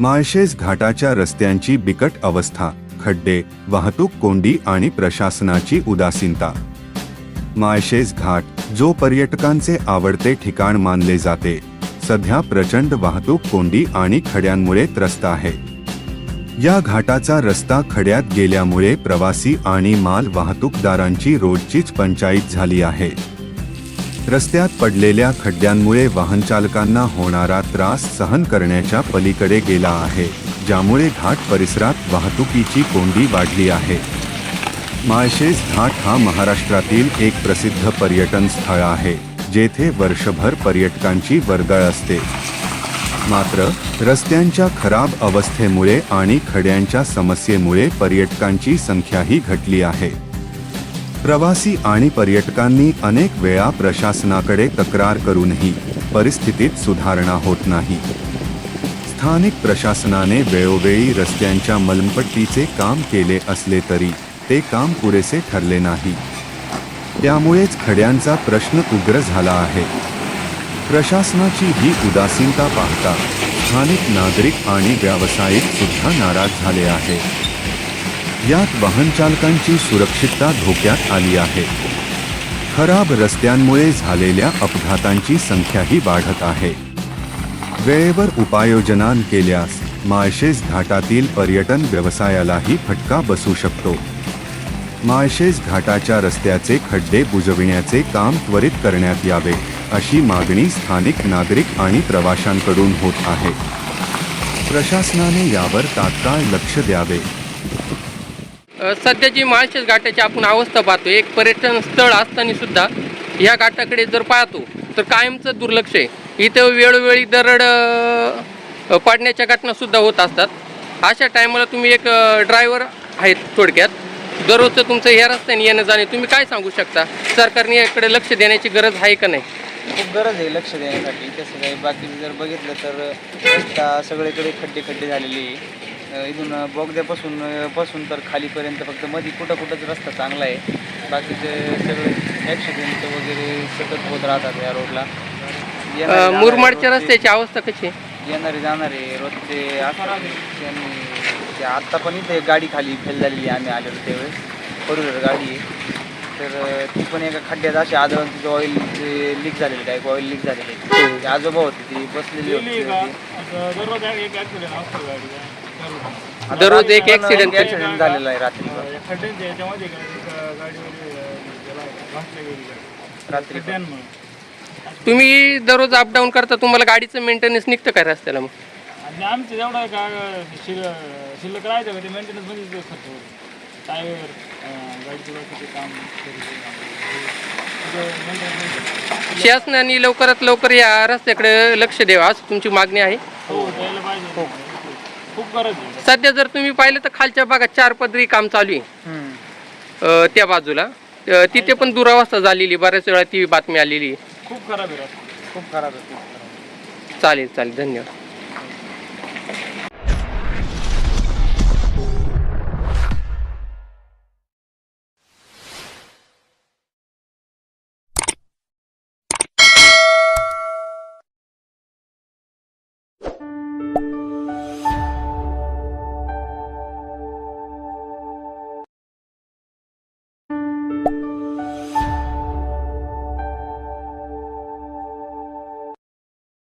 माळशेज घाटाच्या रस्त्यांची बिकट अवस्था खड्डे वाहतूक कोंडी आणि प्रशासनाची उदासीनता. माळशेज घाट जो पर्यटकांचे आवडते ठिकाण मानले जाते सध्या प्रचंड वाहतूक कोंडी आणि खड्यांमुळे त्रस्त आहे. या घाटाचा रस्ता खड्यात गेल्यामुळे प्रवासी आणि माल वाहतूकदारांची रोजचीच पंचायत झाली आहे. रस्त्यात पडलेल्या खड्ड्यांमुळे वाहनचालकांना होणारा त्रास सहन करण्याच्या पलीकडे गेला आहे ज्यामुळे घाट परिसरात वाहतुकीची कोंडी वाढली आहे. माळशेज घाट हा महाराष्ट्रातील एक प्रसिद्ध पर्यटन स्थळ आहे जेथे वर्षभर पर्यटकांची वर्दळ असते. मात्र रस्त्यांच्या खराब अवस्थेमुळे आणि खड्यांच्या समस्येमुळे पर्यटकांची संख्याही घटली आहे. प्रवासी आणि पर्यटकांनी अनेक वेळा प्रशासनाकडे तक्रार करूनही परिस्थितीत सुधारणा होत नाही. स्थानिक प्रशासनाने वेळोवेळी रस्त्यांच्या मलमपट्टीचे काम केले असले तरी ते काम पुरेसे ठरले नाही. त्यामुळेच खड्यांचा प्रश्न उग्र झाला आहे. प्रशासनाची ही उदासीनता पाहता स्थानिक नागरिक आणि व्यावसायिक सुद्धा नाराज झाले आहेत. यात वाहन चालकांची सुरक्षितता धोक्यात आली आहे. खराब रस्त्यांमुळे झालेल्या अपघातांची संख्याही वाढत आहे. वेळेवर उपाययोजना केल्यास माळशेज घाटातील पर्यटन व्यवसायालाही फटका बसू शकतो. माळशेज घाटाच्या रस्त्याचे खड्डे बुजविण्याचे काम त्वरित करण्यात यावे अशी मागणी स्थानिक नागरिक आणि प्रवाशांकडून होत आहे. प्रशासनाने यावर तात्काळ लक्ष द्यावे. सध्याची माळशेज घाटाची आपण अवस्था पाहतो. एक पर्यटन स्थळ असताना सुद्धा ह्या घाटाकडे जर पाहतो तर कायमचं दुर्लक्ष आहे. इथं वेळोवेळी दरड पाडण्याच्या घटना सुद्धा होत असतात. अशा टायमाला तुम्ही एक ड्रायव्हर आहेत थोडक्यात. दररोजचं तुमचं ह्या रस्त्याने येणं जाणे तुम्ही काय सांगू शकता? सरकारने याकडे लक्ष देण्याची गरज आहे का नाही? खूप गरज आहे लक्ष देण्यासाठी. तसं काही बाकी जर बघितलं तर रस्ता सगळीकडे खड्डे खड्डे झालेली आहे. इथून बोगद्यापासून पासून तर खालीपर्यंत फक्त मध्ये कुठं कुठंच रस्ता चांगला आहे. बाकीचे सगळे ॲक्सिडेंट वगैरे सतत होत राहतात या रोडला येणारे मुरमाडच्या रस्त्याची अवस्था कशी आहे? येणारे जाणारे रोजचे असतात. त्यांनी ते आत्ता पण इथे गाडी खाली फेल झालेली आहे. आम्ही आलेलो त्यावेळेस. फोर व्हीलर गाडी आहे. तर अं, ती पण एका खड्ड्यात अशी आदळून तिचं ऑइल लीक झालेलं काय ऑइल लीक झालेलं आहे. ते आजोबा होते ती बसलेली होती. दररोज एक ऍक्सिडेंट असतो गाडीचा आता दररोज एक accident. accident झालेला आहे रात्री. खड्ड्यांच्या याच्यामध्ये तुम्ही दररोज अपडाऊन करता तुम्हाला गाडीचं मेंटेनन्स निघतं काय रस्त्याला मग? आणि आमचं जेवढं का शिल शिल्लक राहायचं का ते मेंटेनन्समध्येच खर्च होतो. टायर गाडीचं वरचं काम मेंटेनन्स शासनाने लवकरात लवकर या रस्त्याकडे लक्ष द्यावं असं तुमची मागणी आहे? हो खूप गरज आहे सध्या जर तुम्ही पाहिलं तर खालच्या भागात चार पदरी काम चालू आहे हम्म. अ, त्या बाजूला अ, तिथे पण दुरावस्था झालेली बऱ्याच वेळा ती बातमी आलेली. खूप खराब आहे रस्ता खूप खराब आहे खूप खराब आहे. चालेल चालेल धन्यवाद